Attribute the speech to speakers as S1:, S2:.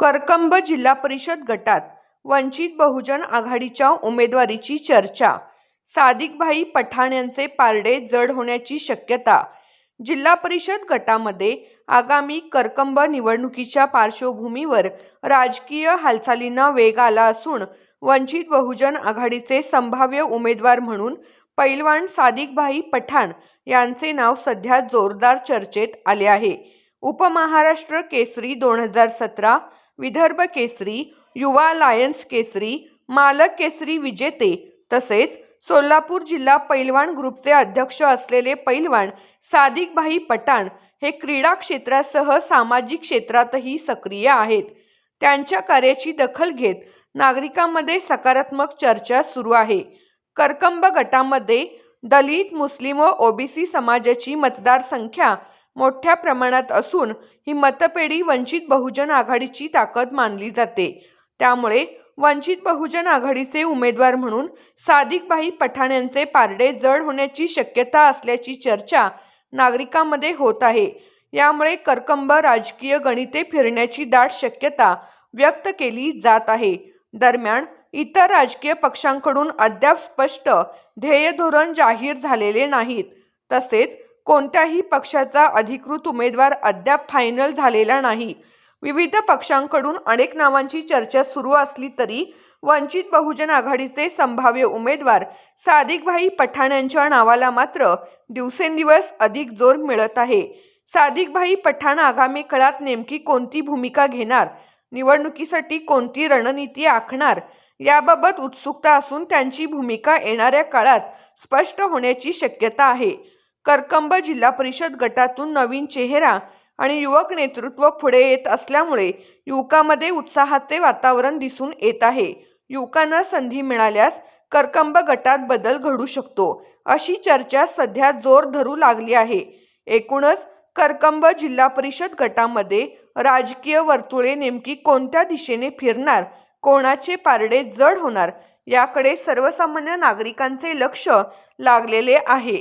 S1: करकंब जिल्हा परिषद गटात वंचित बहुजन आघाडीच्या उमेदवारीची चर्चा. सादिकभाई पठाण यांचे पारडे जड होण्याची शक्यता. जिल्हा परिषद गटामध्ये आगामी करकंब निवडणुकीच्या पार्श्वभूमीवर राजकीय हालचालींना वेग आला असून वंचित बहुजन आघाडीचे संभाव्य उमेदवार म्हणून पैलवान सादिकभाई पठाण यांचे नाव सध्या जोरदार चर्चेत आले आहे. उपमहाराष्ट्र केसरी दोन हजार सतरा विदर्भ केसरी युवा लायन्स केसरी मालक केसरी विजेते तसेच सोलापूर जिल्हा पैलवान ग्रुपचे अध्यक्ष असलेले पैलवान सादिकभाई पठाण हे क्रीडा क्षेत्रासह सामाजिक क्षेत्रातही सक्रिय आहेत. त्यांच्या कार्याची दखल घेत नागरिकांमध्ये सकारात्मक चर्चा सुरू आहे. करकंब गटामध्ये दलित मुस्लिम व ओबीसी समाजाची मतदारसंख्या मोठ्या प्रमाणात असून ही मतपेढी वंचित बहुजन आघाडीची ताकद मानली जाते. त्यामुळे वंचित बहुजन आघाडीचे उमेदवार म्हणून सादिकभाई पठाण यांचे पारडे जड होण्याची शक्यता असल्याची चर्चा नागरिकांमध्ये होत आहे. यामुळे करकंब राजकीय गणिते फिरण्याची दाट शक्यता व्यक्त केली जात आहे. दरम्यान इतर राजकीय पक्षांकडून अद्याप स्पष्ट ध्येय धोरण जाहीर झालेले नाहीत. तसेच कोणत्याही पक्षाचा अधिकृत उमेदवार अद्याप फायनल झालेला नाही. विविध पक्षांकडून अनेक नावांची चर्चा सुरू असली तरी वंचित बहुजन आघाडीचे संभाव्य उमेदवार सादिकभाई पठाण यांच्या नावाला मात्र दिवसेंदिवस अधिक जोर मिळत आहे. सादिकभाई पठाण आगामी काळात नेमकी कोणती भूमिका घेणार? निवडणुकीसाठी कोणती रणनीती आखणार? याबाबत उत्सुकता असून त्यांची भूमिका येणाऱ्या काळात स्पष्ट होण्याची शक्यता आहे. करकंब जिल्हा परिषद गटातून नवीन चेहरा आणि युवक नेतृत्व पुढे येत असल्यामुळे युवकामध्ये उत्साहाचे वातावरण दिसून येत आहे. युवकांना संधी मिळाल्यास करकंब गटात बदल घडू शकतो अशी चर्चा सध्या जोर धरू लागली आहे. एकूणच करकंब जिल्हा परिषद गटामध्ये राजकीय वर्तुळे नेमकी कोणत्या दिशेने फिरणार कोणाचे पारडे जड होणार याकडे सर्वसामान्य नागरिकांचे लक्ष लागलेले आहे.